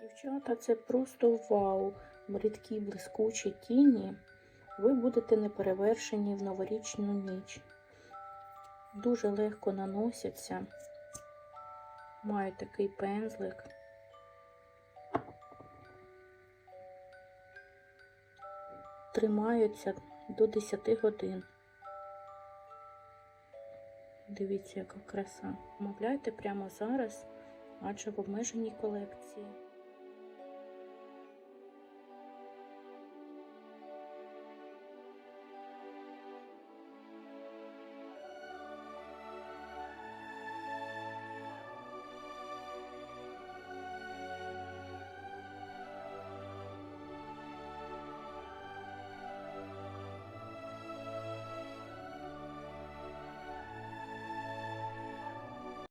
Дівчата, це просто вау! Рідкі блискучі тіні. Ви будете неперевершені в новорічну ніч. Дуже легко наносяться. Маю такий пензлик. Тримаються до 10 годин. Дивіться, яка краса. Мовляйте прямо зараз, адже в обмеженій колекції.